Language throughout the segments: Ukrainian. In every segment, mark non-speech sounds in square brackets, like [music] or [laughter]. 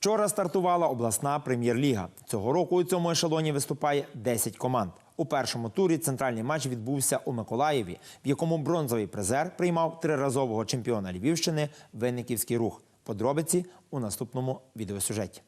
Вчора стартувала обласна прем'єр-ліга. Цього року у цьому ешелоні виступає 10 команд. У першому турі центральний матч відбувся у Миколаєві, в якому бронзовий призер приймав триразового чемпіона Львівщини Винниківський рух. Подробиці у наступному відеосюжеті.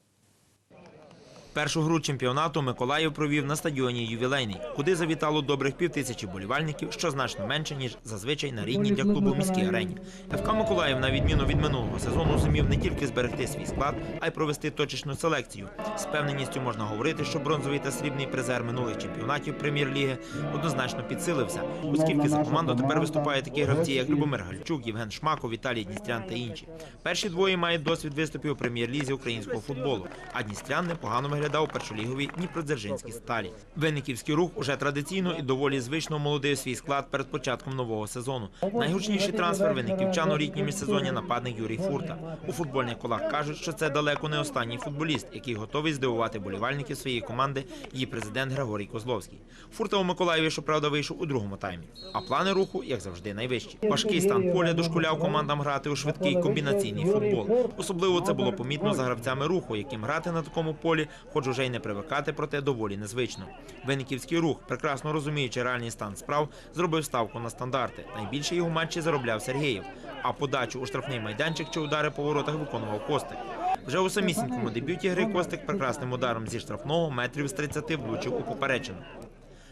Першу гру чемпіонату Миколаїв провів на стадіоні Ювілейний, куди завітало добрих півтисячі болівальників, що значно менше ніж зазвичай на рідній для клубу міській арені. ФК Миколаїв, на відміну від минулого сезону, зумів не тільки зберегти свій склад, а й провести точечну селекцію. З певненістю можна говорити, що бронзовий та срібний призер минулих чемпіонатів прем'єр-ліги однозначно підсилився, оскільки за команду тепер виступають такі гравці, як Любомир Гальчук, Євген Шмаков, Віталій Дністрян та інші. Перші двоє мають досвід виступів у прем'єр-лізі українського футболу, а Дністрян непогано виглядав у першоліговій Дніпродзержинській сталі. Винниківський рух уже традиційно і доволі звично молодив свій склад перед початком нового сезону. Найгучніший трансфер винниківчан у літньому міжсезоні нападник Юрій Фурта. У футбольних колах кажуть, що це далеко не останній футболіст, який готовий здивувати болівальників своєї команди. Її президент Григорій Козловський. Фурта у Миколаєві, щоправда, вийшов у другому таймі. А плани руху, як завжди, найвищі. Важкий стан поля дошкуляв командам грати у швидкий комбінаційний футбол. Особливо це було помітно за гравцями руху, яким грати на такому полі, хоч уже й не привикати, проте доволі незвично. Винниківський рух, прекрасно розуміючи реальний стан справ, зробив ставку на стандарти. Найбільше його матчі заробляв Сергієв. А подачу у штрафний майданчик чи удари по воротах виконував Костик. Вже у самісінькому дебюті гри Костик прекрасним ударом зі штрафного метрів з 30 влучив у поперечину.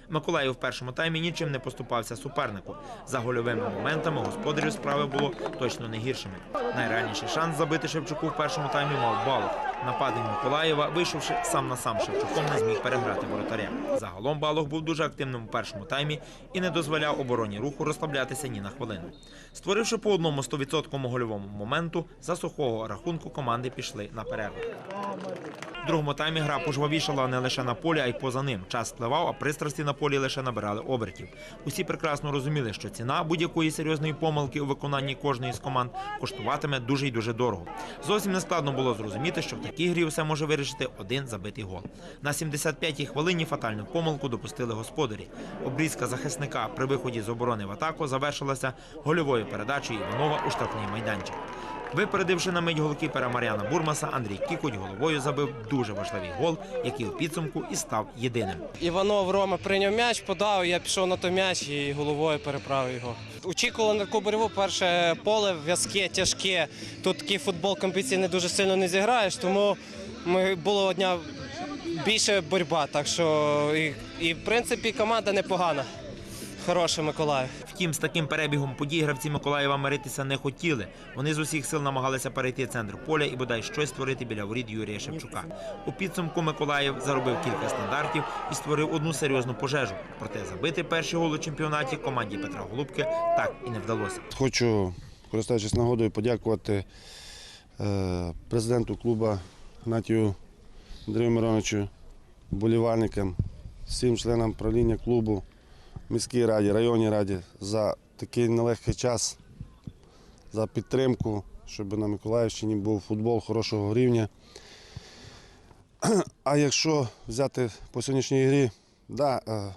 Миколаїв в першому таймі нічим не поступався супернику. За гольовими моментами господарів справи було точно не гіршими. Найреальніший шанс забити Шевчуку в першому таймі мав Балов. Нападник Миколаєва, вийшовши сам на сам Шевчуком, не зміг переграти воротаря. Загалом Балог був дуже активним у першому таймі і не дозволяв обороні руху розслаблятися ні на хвилину. Створивши по одному 100% гольовому моменту, за сухого рахунку команди пішли на перерву. В другому таймі гра пожвавішала не лише на полі, а й поза ним. Час спливав, а пристрасті на полі лише набирали обертів. Усі прекрасно розуміли, що ціна будь-якої серйозної помилки у виконанні кожної з команд коштуватиме дуже й дуже дорого. Зовсім не складно було зрозуміти, що в такій грі може вирішити один забитий гол. На 75-й хвилині фатальну помилку допустили господарі. Обрізка захисника при виході з оборони в атаку завершилася гольовою передачею Іванова у штрафний майданчик. Випередивши на мить голкіпера Мар'яна Бурмаса, Андрій Кікоть головою забив дуже важливий гол, який у підсумку і став єдиним. Іванов Рома прийняв м'яч, подав, я пішов на той м'яч і головою переправив його. Очікували на Кубареву перше поле в'язке, тяжке. Тут такий футбол компетиційний дуже сильно не зіграєш, тому ми було одня більше боротьба. Так що і, і в принципі команда непогана. Хороша Миколаїв. Втім, з таким перебігом подій гравці Миколаєва миритися не хотіли. Вони з усіх сил намагалися перейти центр поля і бодай щось створити біля воріт Юрія Шевчука. У підсумку Миколаїв заробив кілька стандартів і створив одну серйозну пожежу. Проте забити перший гол у чемпіонаті команді Петра Голубки так і не вдалося. Хочу, користуючись нагодою, подякувати е, президенту клубу Гнатію Андрію Мироновичу, болівальникам, всім членам правління клубу, міській раді, районній раді за такий нелегкий час, за підтримку, щоб на Миколаївщині був футбол хорошого рівня. [clears throat] А якщо взяти по сьогоднішній грі, да, е,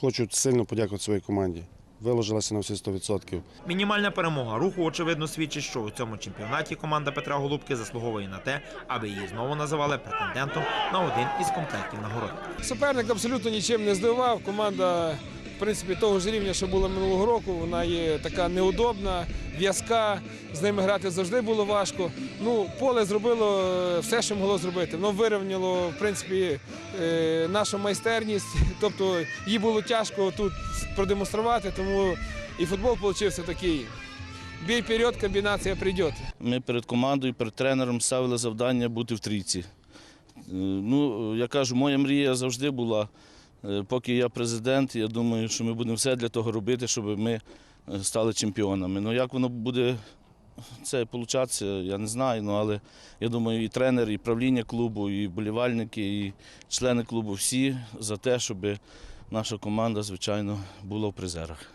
хочу сильно подякувати своїй команді. Виложилася на всі 100%. Мінімальна перемога руху, очевидно, свідчить, що у цьому чемпіонаті команда Петра Голубки заслуговує на те, аби її знову називали претендентом на один із комплектів нагород. Суперник абсолютно нічим не здивував. Команда, принципі, того ж рівня, що була минулого року. Вона є така неудобна, в'язка. З ними грати завжди було важко. Ну, поле зробило е, все, що могло зробити. Воно вирівняло, в принципі, е, нашу майстерність. [laughs] Тобто їй було тяжко тут продемонструвати, тому і футбол вийшов такий. Бій вперед, комбінація прийде. Ми перед командою, перед тренером ставили завдання бути в трійці. Е, Ну, я кажу, моя мрія завжди була, поки я президент, я думаю, що ми будемо все для того робити, щоб ми е, стали чемпіонами. Ну, як воно буде це получатися, я не знаю. Ну, але я думаю, і тренер, і правління клубу, і болівальники, і члени клубу всі за те, щоб наша команда, звичайно, була в призерах.